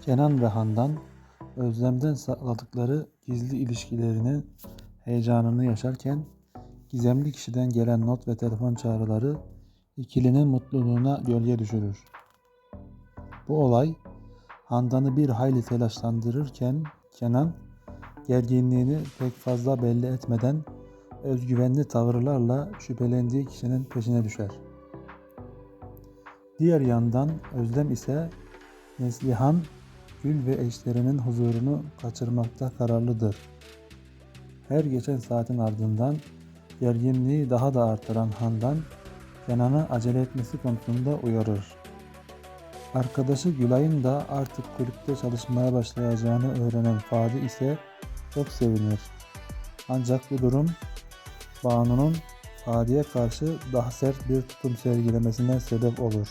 Kenan ve Handan Özlem'den sakladıkları gizli ilişkilerinin heyecanını yaşarken gizemli kişiden gelen not ve telefon çağrıları ikilinin mutluluğuna gölge düşürür. Bu olay Handan'ı bir hayli telaşlandırırken Kenan gerginliğini pek fazla belli etmeden özgüvenli tavırlarla şüphelendiği kişinin peşine düşer. Diğer yandan Özlem ise Neslihan, Gül ve eşlerinin huzurunu kaçırmakta kararlıdır. Her geçen saatin ardından gerginliği daha da artıran Handan, Kenan'ı acele etmesi konusunda uyarır. Arkadaşı Gülay'ın da artık kulüpte çalışmaya başlayacağını öğrenen Fadi ise çok sevinir. Ancak bu durum Banu'nun Fadi'ye karşı daha sert bir tutum sergilemesine sebep olur.